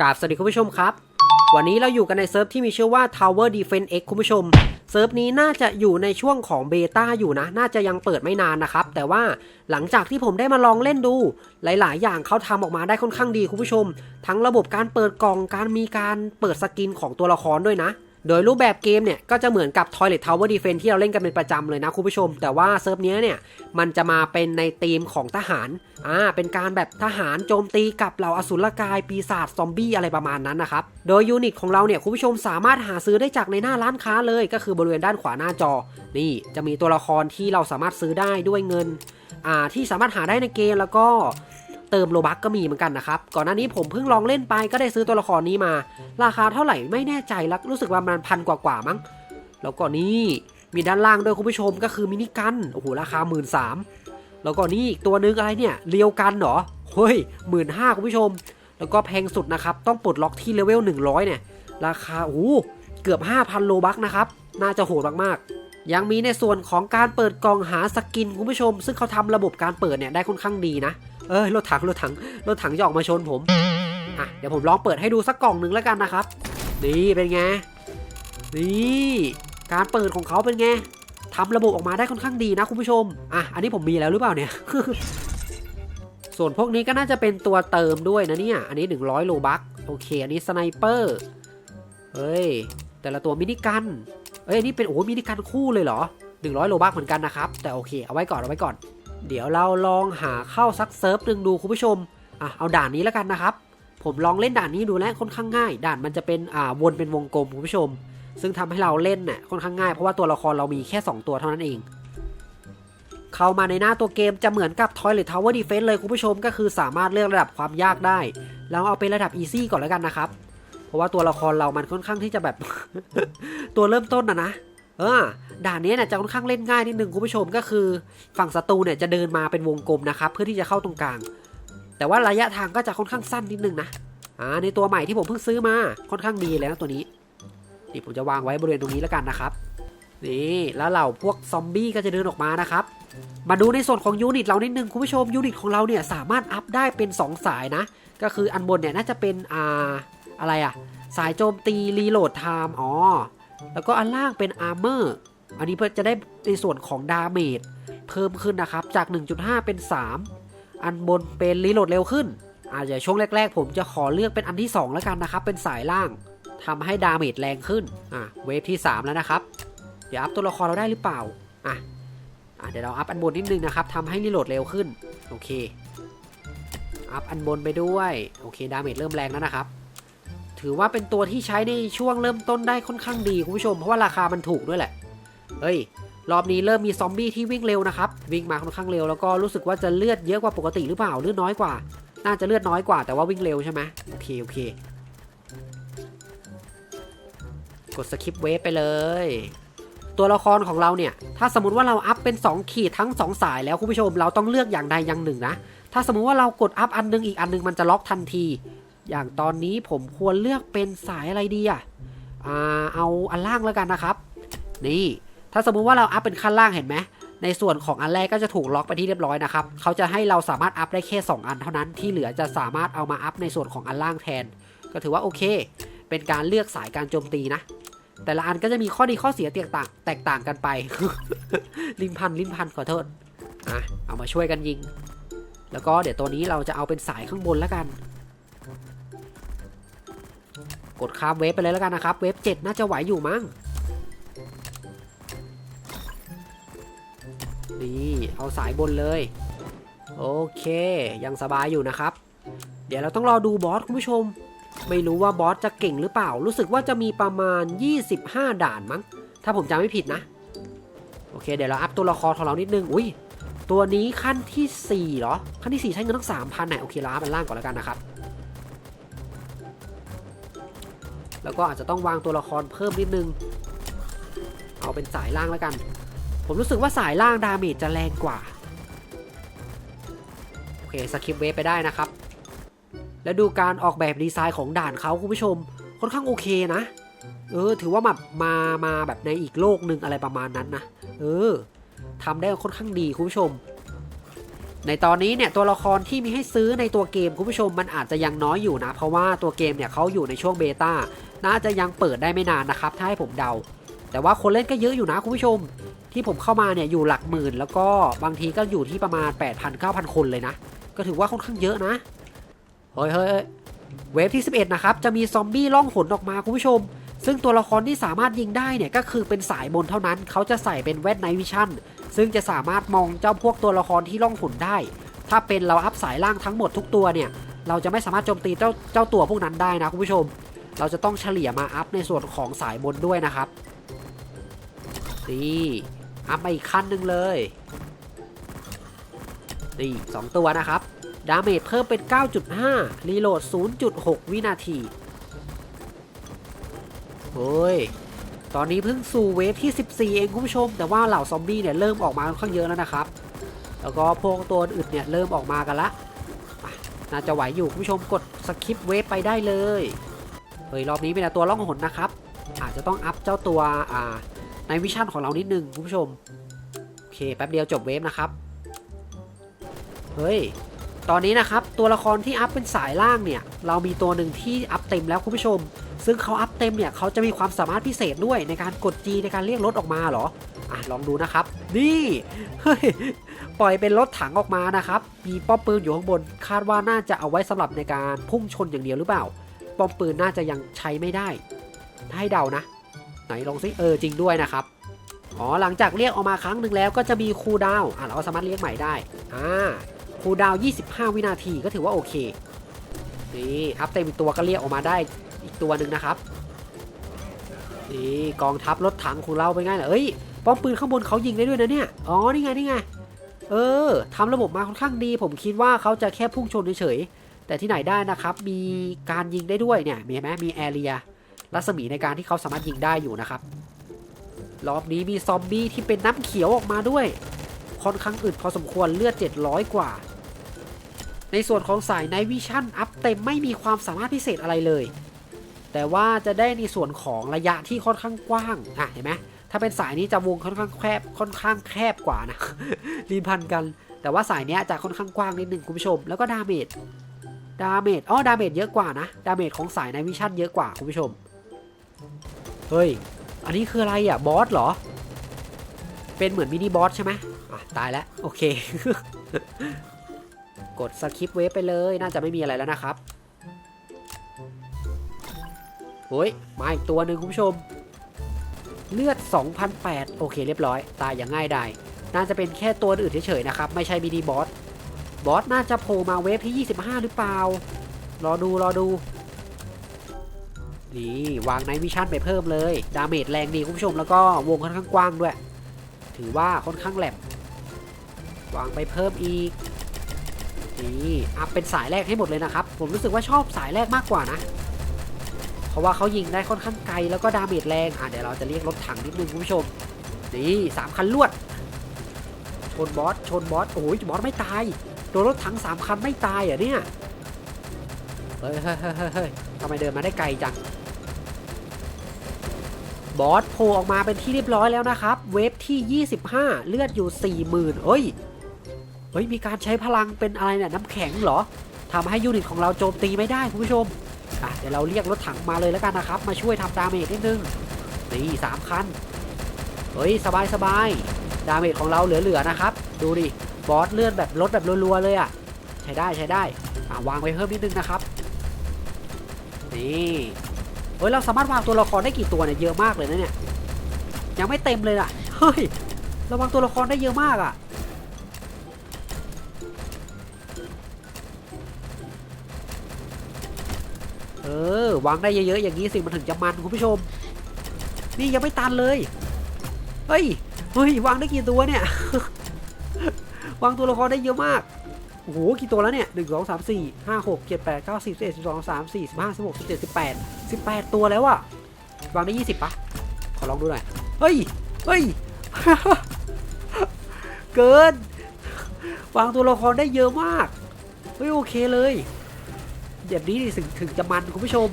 กราบสวัสดีคุณผู้ชมครับ วันนี้เราอยู่กันในเซิร์ฟที่มีชื่อว่า Tower Defense X คุณผู้ชม เซิร์ฟนี้น่าจะอยู่ในช่วงของเบต้าอยู่นะ น่าจะยังเปิดไม่นานนะครับ แต่ว่าหลังจากที่ผมได้มาลองเล่นดู หลาย ๆ อย่างเขาทำออกมาได้ค่อนข้างดีคุณผู้ชม ทั้งระบบการเปิดกล่อง การมีการเปิดสกินของตัวละครด้วยนะ โดยรูปแบบเกมเนี่ย ก็จะเหมือนกับ Toilet Tower Defense ที่เราเล่นกันเป็นประจำเลยนะคุณผู้ชม แต่ว่าเซิร์ฟนี้เนี่ย มันจะมาเป็นในธีมของทหาร อ่า เป็นการแบบทหารโจมตีกับเหล่าอสุรกายปีศาจซอมบี้อะไรประมาณนั้นนะครับ โดยยูนิตของเราเนี่ยคุณผู้ชมสามารถหาซื้อได้จากในหน้าร้านค้าเลย ก็คือบริเวณด้านขวาหน้าจอ นี่จะมีตัวละครที่เราสามารถซื้อได้ด้วยเงิน อ่า ที่สามารถหาได้ในเกมแล้วก็ เติมโลบักก็มีเหมือนกันนะครับ ก่อนหน้านี้ผมเพิ่งลองเล่นไปก็ได้ซื้อตัวละครนี้มา ราคาเท่าไหร่ไม่แน่ใจแล้วรู้สึกว่ามันพันกว่าๆมั้ง แล้วก็นี่มีด้านล่างด้วยคุณผู้ชมก็คือมินิกันโอ้โหราคา1 3ื่นสามแล้วก็นี่อีกตัวนึงอะไรเนี่ยเรียวกันเหรอเฮ้ยหมื่นห้าคุณผู้ชม แล้วก็แพงสุดนะครับต้องปลดล็อกที่เลเวล100 เนี่ย ราคาโอ้โหเกือบ 5,000 โลบักนะครับน่าจะโหดมากๆ ยังมีในส่วนของการเปิดกล่องหาสกินคุณผู้ชม ซึ่งเขาทำระบบการเปิดเนี่ยได้ค่อนข้างดีนะ เอ้ยรถถังรถถังรถถังจะออกมาชนผมอะเดี๋ยวผมลองเปิดให้ดูสักกล่องหนึ่งแล้วกันนะครับ นี่เป็นไง นี่การเปิดของเขาเป็นไงทำระบบออกมาได้ค่อนข้างดีนะคุณผู้ชม อะ อันนี้ผมมีแล้วหรือเปล่าเนี่ย ส่วนพวกนี้ก็น่าจะเป็นตัวเติมด้วยนะเนี่ย อันนี้ 100 โลบัค โอเค อันนี้สไนเปอร์ เฮ้ย แต่ละตัวมินิกัน เอ้ย อันนี้เป็นโอ้มินิกันคู่เลยเหรอ 100 โลบัคเหมือนกันนะครับ แต่โอเค เอาไว้ก่อน เอาไว้ก่อน เดี๋ยวเราลองหาเข้าซักเซิร์ฟหนึ่งดูคุณผู้ชมอะเอาด่านนี้แล้วกันนะครับ ผมลองเล่นด่านนี้ดูแล้วค่อนข้างง่าย ด่านมันจะเป็นอ่าวนเป็นวงกลมคุณผู้ชม ซึ่งทำให้เราเล่นเนี่ยค่อนข้างง่ายเพราะว่าตัวละครเรามีแค่ 2 ตัวเท่านั้นเอง เข้ามาในหน้าตัวเกมจะเหมือนกับ Toilet Tower Defense เลยคุณผู้ชมก็คือสามารถเลือกระดับความยากได้แล้วเอาเป็นระดับ Easy ก่อนแล้วกันนะครับ เพราะว่าตัวละครเรามันค่อนข้างที่จะแบบตัวเริ่มต้นนะนะ เออด่านนี้เนี่ยจะค่อนข้างเล่นง่ายนิดนึงคุณผู้ชมก็คือ ฝั่งศัตรูเนี่ยจะเดินมาเป็นวงกลมนะครับเพื่อที่จะเข้าตรงกลาง แต่ว่าระยะทางก็จะค่อนข้างสั้นนิดนึงนะอ่าในตัวใหม่ที่ผมเพิ่งซื้อมาค่อนข้างดีเลยนะตัวนี้นี่ผมจะวางไว้บริเวณตรงนี้แล้วกันนะครับนี่แล้วเหล่าพวกซอมบี้ก็จะเดินออกมานะครับ มาดูในส่วนของยูนิตเรานิดนึงคุณผู้ชมยูนิตของเราเนี่ยสามารถอัพได้เป็น 2 สายนะ ก็คืออันบนเนี่ยน่าจะเป็นอ่าอะไรอะสายโจมตีรีโหลดไทม์อ๋อ แล้วก็อันล่างเป็นอาร์เมอร์อันนี้เพื่อจะได้ในส่วนของดาเมจเพิ่มขึ้นนะครับ จาก 1.5 เป็น 3 อันบนเป็นรีโหลดเร็วขึ้น อาจจะช่วงแรก ๆ ผมจะขอเลือกเป็นอันที่ 2 แล้วกันนะครับ เป็นสายล่างทำให้ดาเมจแรงขึ้น อะ เวฟที่ 3 แล้วนะครับ เดี๋ยวอัพตัวละครเราได้หรือเปล่า อะ อะ เดี๋ยวเราอัพอันบนนิดนึงนะครับทำให้รีโหลดเร็วขึ้น โอเค อัพอันบนไปด้วย โอเค ดาเมจเริ่มแรงแล้วนะครับ ถือว่าเป็นตัวที่ใช้ในช่วงเริ่มต้นได้ค่อนข้างดีคุณผู้ชม เพราะว่าราคามันถูกด้วยแหละ เฮ้ย รอบนี้เริ่มมีซอมบี้ที่วิ่งเร็วนะครับ วิ่งมาค่อนข้างเร็วแล้วก็รู้สึกว่าจะเลือดเยอะกว่าปกติหรือเปล่าเลือดน้อยกว่า น่าจะเลือดน้อยกว่าแต่ว่าวิ่งเร็วใช่ไหมโอเคโอเคกดสคิปเวฟไปเลย ตัวละครของเราเนี่ย ถ้าสมมติว่าเราอัพเป็น 2 ขีดทั้ง 2 สายแล้วคุณผู้ชมเราต้องเลือกอย่างใดอย่างหนึ่งนะ ถ้าสมมติว่าเรากดอัพอันนึงอีกอันนึงมันจะล็อกทันที อย่างตอนนี้ผมควรเลือกเป็นสายอะไรดีอะอ่าเอาอันล่างแล้วกันนะครับ นี่ ถ้าสมมุติว่าเราอัพเป็นขั้นล่างเห็นไหมในส่วนของอันแรกก็จะถูกล็อกไปที่เรียบร้อยนะครับ เขาจะให้เราสามารถอัพได้แค่ 2 อันเท่านั้น ที่เหลือจะสามารถเอามาอัพในส่วนของอันล่างแทน ก็ถือว่าโอเค เป็นการเลือกสายการโจมตีนะ แต่ละอันก็จะมีข้อดีข้อเสียแตกต่างแตกต่างกันไป ลิ้นพันลิ้นพันขอโทษ อะ เอามาช่วยกันยิง แล้วก็เดี๋ยวตัวนี้เราจะเอาเป็นสายข้างบนแล้วกัน กดข้ามเวฟไปเลยแล้วกันนะครับ เวฟ7น่าจะไหวอยู่มั้งนี่เอาสายบนเลย โอเค ยังสบายอยู่นะครับ เดี๋ยวเราต้องรอดูบอสคุณผู้ชม ไม่รู้ว่าบอสจะเก่งหรือเปล่า รู้สึกว่าจะมีประมาณ 25 ด่านมั้ง ถ้าผมจำไม่ผิดนะ โอเค เดี๋ยวเราอัพตัวละครของเรานิดนึง อุ้ยตัวนี้ขั้นที่4เหรอ ขั้นที่4ใช้เงินตั้ง3,000ไหนโอเคเราอัพมันล่างก่อนแล้วกันนะครับ แล้วก็อาจจะต้องวางตัวละครเพิ่มนิดนึง เอาเป็นสายล่างแล้วกัน ผมรู้สึกว่าสายล่างดาเมจจะแรงกว่า โอเคสคิปเวฟไปได้นะครับ แล้วดูการออกแบบดีไซน์ของด่านเขาคุณผู้ชม ค่อนข้างโอเคนะ เออ ถือว่าแบบมา มาแบบในอีกโลกหนึ่งอะไรประมาณนั้นนะ เออทำได้ค่อนข้างดีคุณผู้ชม ในตอนนี้เนี่ยตัวละครที่มีให้ซื้อในตัวเกมคุณผู้ชมมันอาจจะยังน้อยอยู่นะ เพราะว่าตัวเกมเนี่ยเขาอยู่ในช่วงเบต้าน่าจะยังเปิดได้ไม่นานนะครับ ถ้าให้ผมเดา แต่ว่าคนเล่นก็เยอะอยู่นะคุณผู้ชม ที่ผมเข้ามาเนี่ยอยู่หลักหมื่น แล้วก็บางทีก็อยู่ที่ประมาณ 8,000 9,000 คนเลยนะ ก็ถือว่าค่อนข้างเยอะนะเฮ้ยเฮ้ยเฮ้ยเวฟที่ 11 นะครับ จะมีซอมบี้ล่องหนออกมาคุณผู้ชม ซึ่งตัวละครที่สามารถยิงได้เนี่ยก็คือเป็นสายบนเท่านั้น เขาจะใส่เป็นแว่นไนวิชั่น ซึ่งจะสามารถมองเจ้าพวกตัวละครที่ล่องหนได้ ถ้าเป็นเราอัพสายล่างทั้งหมดทุกตัวเนี่ย เราจะไม่สามารถโจมตีเจ้าเจ้าตัวพวกนั้นได้นะคุณผู้ชม เราจะต้องเฉลี่ยมาอัพในส่วนของสายบนด้วยนะครับนี่อัพมาอีกขั้นหนึ่งเลยนี่สองตัวนะครับ ดาเมจเพิ่มเป็น 9.5 รีโหลด 0.6 วินาที โอ้ย ตอนนี้เพิ่งสู่เวฟที่ 14 เองคุณผู้ชม แต่ว่าเหล่าซอมบี้เนี่ยเริ่มออกมาค่อนข้างเยอะแล้วนะครับ แล้วก็พวกตัวอื่นเนี่ยเริ่มออกมากันละอะน่าจะไหวอยู่คุณผู้ชมกดสคิปเวฟไปได้เลยเฮ้ยรอบนี้เป็นตัวล่องหนนะครับ อาจจะต้องอัพเจ้าตัวอ่าในวิชั่นของเรานิดนึงคุณผู้ชมโอเคแป๊บเดียวจบเวฟนะครับเฮ้ยตอนนี้นะครับตัวละครที่อัพเป็นสายล่างเนี่ยเรามีตัวหนึ่งที่อัพเต็มแล้วคุณผู้ชม ซึ่งเขาอัพเต็มเนี่ยเขาจะมีความสามารถพิเศษด้วยในการกด G ในการเรียกรถออกมาเหรอ อะลองดูนะครับ นี่เฮ้ยปล่อยเป็นรถถังออกมานะครับ มีป้อมปืนอยู่ข้างบน คาดว่าน่าจะเอาไว้สำหรับในการพุ่งชนอย่างเดียวหรือเปล่า ป้อมปืนน่าจะยังใช้ไม่ได้ถ้าให้เดานะ ไหนลองซิเออจริงด้วยนะครับ อ๋อหลังจากเรียกออกมาครั้งหนึ่งแล้วก็จะมีคูดาวอะเราสามารถเรียกใหม่ได้ อ่าคูดาว 25 วินาทีก็ถือว่าโอเค นี่อัพเต็มตัวก็เรียกออกมาได้ อีกตัวหนึ่งนะครับนี่กองทัพรถถังของเราเป็นไงล่ะเอ้ยป้อมปืนข้างบนเขายิงได้ด้วยนะเนี่ยอ๋อนี่ไงนี่ไงเออทำระบบมาค่อนข้างดี ผมคิดว่าเขาจะแค่พุ่งชนเฉยๆแต่ที่ไหนได้นะครับ มีการยิงได้ด้วยเนี่ยมีไหมมีแอเรียรัศมีในการที่เขาสามารถยิงได้อยู่นะครับรอบนี้มีซอมบี้ที่เป็นน้ำเขียวออกมาด้วยค่อนข้างอึดพอสมควรเลือด 700 กว่า ในส่วนของสายไนวิชั่นอัพเต็มไม่มีความสามารถพิเศษอะไรเลย แต่ว่าจะได้ในส่วนของระยะที่ค่อนข้างกว้างอะเห็นไหมถ้าเป็นสายนี้จะวงค่อนข้างแคบค่อนข้างแคบกว่านะรีพันกัน แต่ว่าสายนี้จะค่อนข้างกว้างนิดนึงคุณผู้ชม แล้วก็ดาเมจดาเมจอ๋อดาเมจเยอะกว่านะดาเมจของสายไนวิชั่นเยอะกว่าคุณผู้ชมเฮ้ยอันนี้คืออะไรอะบอสเหรอ เป็นเหมือนมินิบอสใช่ไหมอะตายแล้วโอเค กดสคิปเวฟไปเลยน่าจะไม่มีอะไรแล้วนะครับ โอ้ยมาอีกตัวหนึ่งคุณผู้ชม เลือด 2,008 โอเคเรียบร้อย ตายอย่างง่ายดายน่าจะเป็นแค่ตัวอื่นเฉยๆนะครับ ไม่ใช่มินิบอส บอสน่าจะโผล่มาเวฟที่ 25 หรือเปล่า รอดูรอดู นี่ วางไนท์วิชั่นไปเพิ่มเลย ดาเมจแรงดีคุณผู้ชมแล้วก็วงค่อนข้างกว้างด้วย ถือว่าค่อนข้างแหลมวางไปเพิ่มอีกนี่อัพเป็นสายแรกให้หมดเลยนะครับ ผมรู้สึกว่าชอบสายแรกมากกว่านะ ราะว่าเขายิงได้ค่อนข้างไกลแล้วก็ดาเมจแรงอะเดี๋ยวเราจะเรียกรถถังนิดนึงคุณผู้ชมนี่สามคันลวด ชนบอสชนบอสโอ้ยบอสไม่ตายโดนรถถังสามคันไม่ตายเหรอะเนี่ยเฮ้ยเฮ้ยเฮ้ยเฮ้ยเฮ้ยทำไมเดินมาได้ไกลจังบอสโผล่ออกมาเป็นที่เรียบร้อยแล้วนะครับ เวฟที่ 25 เลือดอยู่ 40,000เอ้ยเฮ้ยมีการใช้พลังเป็นอะไรเนี่ยน้ำแข็งเหรอทำให้ยูนิตของเราโจมตีไม่ได้คุณผู้ชม อะเดี๋ยวเราเรียกรถถังมาเลยแล้วกันนะครับ มาช่วยทำดาเมจนิดนึงนี่สามคันเฮ้ยสบายสบายดาเมจของเราเหลือๆนะครับ ดูดิบอสเลื่อนแบบลดแบบรัวๆเลยอะใช้ได้ใช้ได้อะวางไว้เพิ่มนิดนึงนะครับนี่เฮ้ยเราสามารถวางตัวละครได้กี่ตัวเนี่ยเยอะมากเลยนะเนี่ยยังไม่เต็มเลยอะเฮ้ยเราวางตัวละครได้เยอะมากอะ เออวางได้เยอะๆอย่างนี้สิมันถึงจะมันคุณผู้ชม นี่ยังไม่ตันเลย เฮ้ยเฮ้ยวางได้กี่ตัวเนี่ยวางตัวละครได้เยอะมากโอ้โหกี่ตัวแล้วเนี่ยหนึ่งสองสามสี่ห้าหกเจ็ดแปดเก้าสิบสิบเอ็ดสิบสองสามสี่สิบห้าสิบหกสิบเจ็ดสิบแปดสิบแปดตัวแล้วอะวางได้ยี่สิบปะขอลองดูหน่อย เฮ้ย เฮ้ย เกิน วางตัวละครได้เยอะมาก เฮ้ยโอเคเลย แบบนี้ถึงถึงจะมันคุณผู้ชม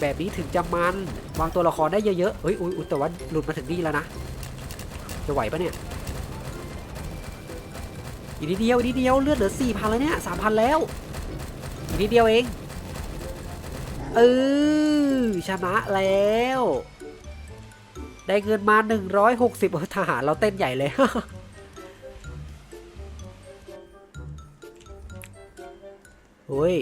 แบบนี้ถึงจะมันวางตัวละครได้เยอะๆเฮ้ยอุ้ยแต่ว่าหลุดมาถึงนี่แล้วนะจะไหวปะเนี่ยอีกนิดเดียวอีกนิดเดียวเลือดเหลือสี่พันแล้วเนี่ยสามพันแล้วอีกนิดเดียวเองเออชนะแล้ว ได้เงินมา 160เออทหารเราเต้นใหญ่เลย โอ้ย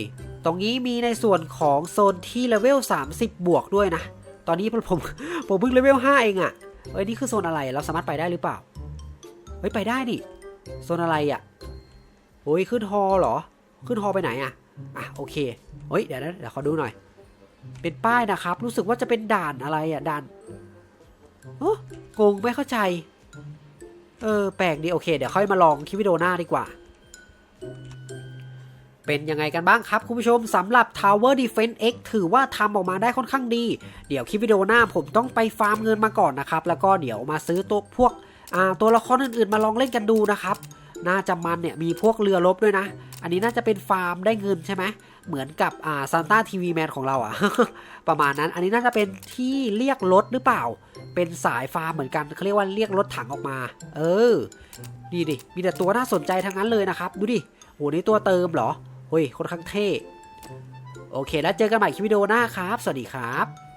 ตรงนี้มีในส่วนของโซนที่เลเวล 30 บวกด้วยนะ ตอนนี้ผมผมเพิ่งเลเวล 5 เองอะ่ะ เอ้ยนี่คือโซนอะไร เราสามารถไปได้หรือเปล่า เฮ้ยไปได้นี่ โซนอะไรอะ่ะโอ้ยขึ้นฮอเหรอ ขึ้นฮอไปไหนอะ่ะ อะโอเคเฮ้ยเดี๋ยวนะเดี๋ยวขอดูหน่อย เป็นป้ายนะครับ รู้สึกว่าจะเป็นด่านอะไรอะ่ะด่านโอ้งงไม่เข้าใจ เออแปลกดีโอเค เดี๋ยวค่อยมาลองคลิปวิดีโอหน้าดีกว่า เป็นยังไงกันบ้างครับคุณผู้ชมสำหรับ Tower Defense X ถือว่าทำออกมาได้ค่อนข้างดี เดี๋ยวคลิปวิดีโอหน้าผมต้องไปฟาร์มเงินมาก่อนนะครับ แล้วก็เดี๋ยวมาซื้อตัวพวกตัวละครอื่นๆ มาลองเล่นกันดูนะครับ น่าจะมันเนี่ยมีพวกเรือรบด้วยนะ อันนี้น่าจะเป็นฟาร์มได้เงินใช่ไหมเหมือนกับอ่าซานต้าทีวีแมนของเราอะประมาณนั้นอันนี้น่าจะเป็นที่เรียกรถหรือเปล่า เป็นสายฟาร์มเหมือนกันเขาเรียกว่าเรียกรถถังออกมา เออนี่ดิมีแต่ตัวน่าสนใจทั้งนั้นเลยนะครับ ดูดิโหนี่ตัวเติมเหรอ เฮ้ยค่อนข้างเท่ โอเค แล้วเจอกันใหม่คลิปวิดีโอหน้าครับ สวัสดีครับ